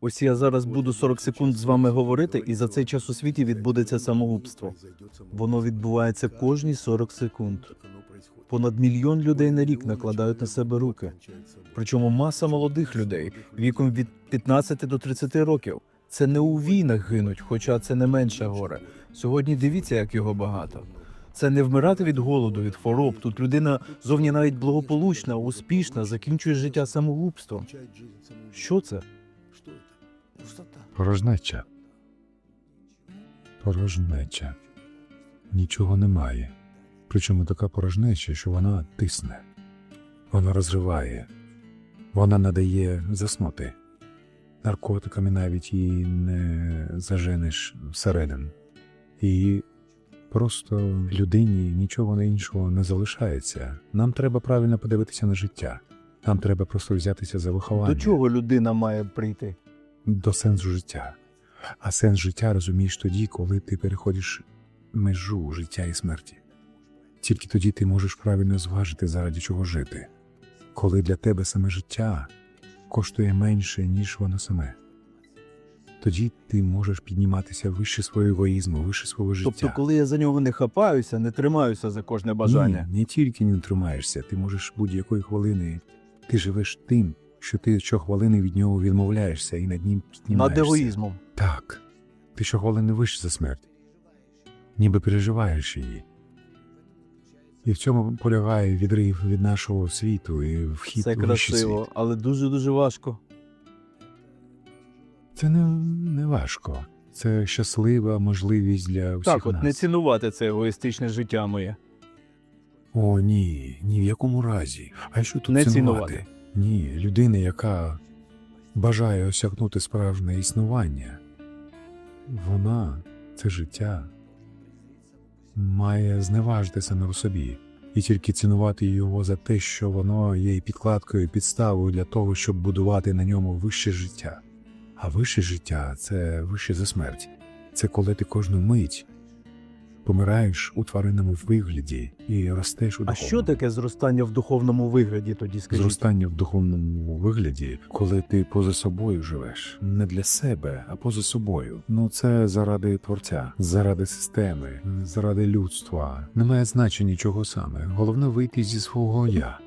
Ось я зараз буду 40 секунд з вами говорити, і за цей час у світі відбудеться самогубство. Воно відбувається кожні 40 секунд. Понад мільйон людей на рік накладають на себе руки. Причому маса молодих людей віком від 15 до 30 років. Це не у війнах гинуть, хоча це не менше горе. Сьогодні дивіться, як його багато. Це не вмирати від голоду, від хвороб. Тут людина зовні навіть благополучна, успішна, закінчує життя самогубством. Що це? Порожнеча. Порожнеча. Нічого немає. Причому така порожнеча, що вона тисне, вона розриває, вона надає заснути. Наркотиками навіть її не заженеш всередину. І просто людині нічого іншого не залишається. Нам треба правильно подивитися на життя. Нам треба просто взятися за виховання До чого людина має прийти? До сенсу життя. А сенс життя розумієш тоді, коли ти переходиш межу життя і смерті. Тільки тоді ти можеш правильно зважити, заради чого жити, коли для тебе саме життя коштує менше, ніж воно саме. Тоді ти можеш підніматися вище свого егоїзму, вище свого життя. Тобто, коли я за нього не хапаюся, не тримаюся за кожне бажання. Ні, не тільки не тримаєшся, ти можеш будь-якої хвилини, ти живеш тим, що ти щохвилини від нього відмовляєшся і над ним піднімаєшся. Над егоїзмом. Так, ти щохвилини вище за смерть, ніби переживаєш її. І в цьому полягає відрив від нашого світу і вхід Це у красиво, світ. але дуже дуже важко. Це не, не важко. Це щаслива можливість для усіх так, от нас. не цінувати це егоїстичне життя моє. О, ні, ні в якому разі. А що тут Не цінувати? цінувати. Ні, людина, яка бажає осягнути справжнє існування, вона, це життя, має зневажити саме у собі і тільки цінувати його за те, що воно є підкладкою, підставою для того, щоб будувати на ньому вище життя. А вище життя це вище за смерть. Це коли ти кожну мить помираєш у тваринному вигляді і ростеш у А що таке зростання в духовному вигляді тоді, скажіть? Зростання в духовному вигляді, коли ти поза собою живеш, не для себе, а поза собою. Ну це заради творця, заради системи, заради людства. Немає значення чого саме. Головне вийти зі свого я.